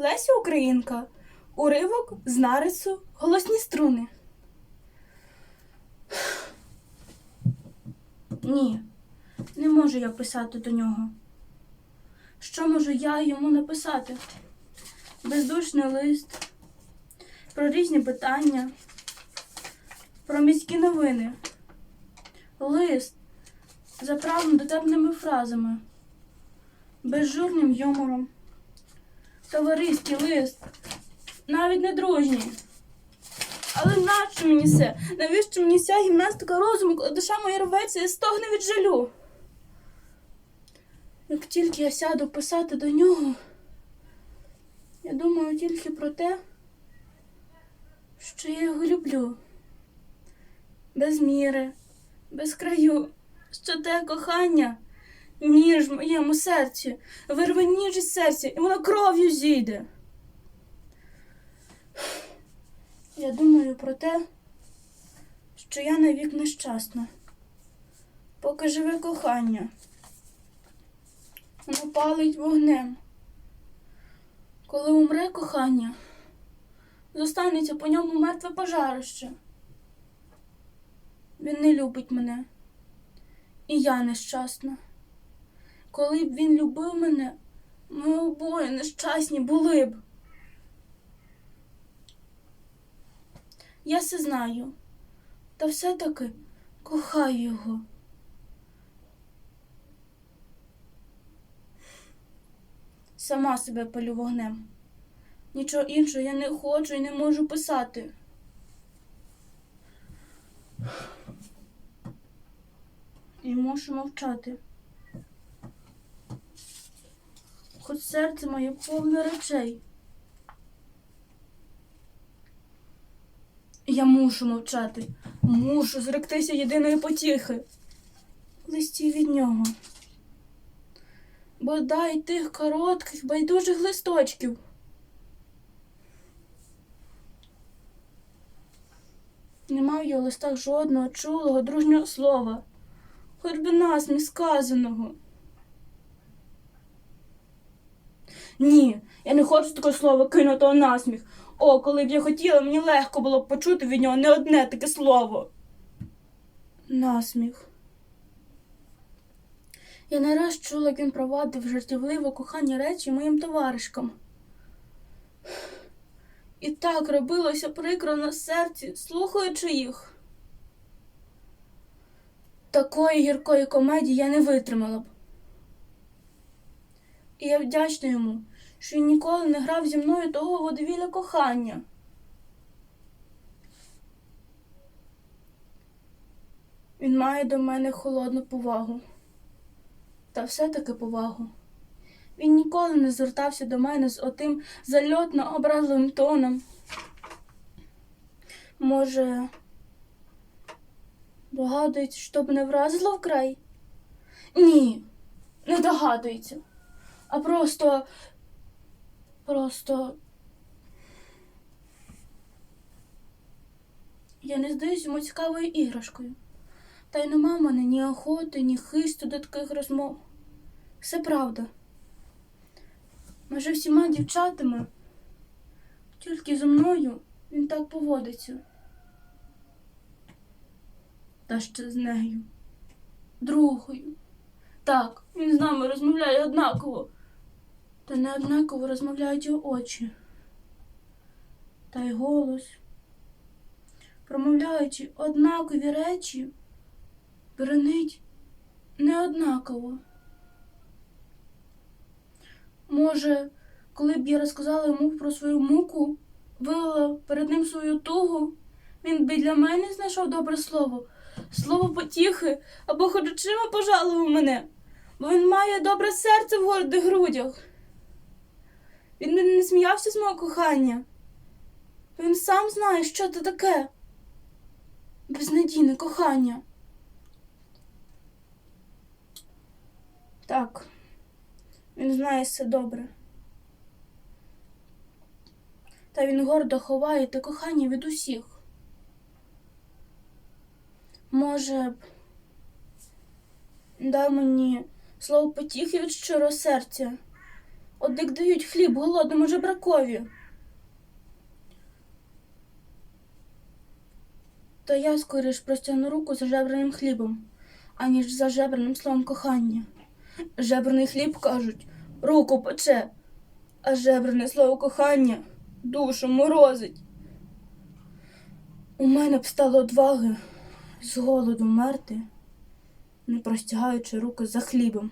Леся Українка. Уривок з нарису голосні струни. Ні, не можу я писати до нього. Що можу я йому написати? Бездушний лист, про різні питання, про міські новини, лист заправлений дотепними фразами, безжурним юмором, товариський лист, навіть не дружній. Але нащо мені це? Навіщо мені ця гімнастика розуму, коли душа моя рветься і стогне від жалю? Як тільки я сяду писати до нього, я думаю тільки про те, що я його люблю. Без міри, без краю, що те кохання, ніж в моєму серці, вирве ніж із серця, і воно кров'ю зійде. Я думаю про те, що я навік нещасна, поки живе кохання. Воно палить вогнем. Коли умре кохання, зостанеться по ньому мертве пожарище. Він не любить мене, і я нещасна. Коли б він любив мене, ми обоє нещасні були б. Я все знаю, та все-таки кохаю його. Сама себе палю вогнем. Нічого іншого я не хочу і не можу писати. І мушу мовчати. Серце моє повне речей. Я мушу мовчати, мушу зректися єдиної потіхи. Листів від нього. Бодай тих коротких, байдужих листочків. Нема в його листах жодного чулого, дружнього слова, хоч би насміх сказаного. Ні, я не хочу такого слова кинутого насміх. О, коли б я хотіла, мені легко було б почути від нього не одне таке слово. Насміх. Я не раз чула, як він провадив жартівливо кохані речі моїм товаришкам. І так робилося прикро на серці, слухаючи їх. Такої гіркої комедії я не витримала б. І я вдячна йому, що він ніколи не грав зі мною того водовілля кохання. Він має до мене холодну повагу. Та все-таки повагу. Він ніколи не звертався до мене з отим зальотно образливим тоном. Може, догадується, щоб не вразило вкрай? Ні, не догадується, а просто, просто. Я не здаюсь йому цікавою іграшкою. Та й нема мене ні охоти, ні хисту до таких розмов. Все правда. Майже всіма дівчатами, тільки зі мною він так поводиться. Та ще з нею, другою. Так, він з нами розмовляє однаково, та не однаково розмовляють його очі. Та й голос. Промовляючи однакові речі, бренить неоднаково. Може, коли б я розказала йому про свою муку, вилила перед ним свою тугу, він би для мене знайшов добре слово, слово потіхи або хоч очима пожалував мене, бо він має добре серце в гордих грудях. Він не сміявся з мого кохання. Він сам знає, що це таке. Безнадійне кохання. Так, він знає все добре. Та він гордо ховає те кохання від усіх. Може б, дав мені слово потіхи від щирого серця, Як дають хліб голодному жебракові. Та я скоріш простягну руку за жебраним хлібом, аніж за жебраним словом кохання. Жебраний хліб, кажуть, руку пече, а жебране слово кохання душу морозить. У мене б стало одваги з голоду мерти, не простягаючи руки за хлібом.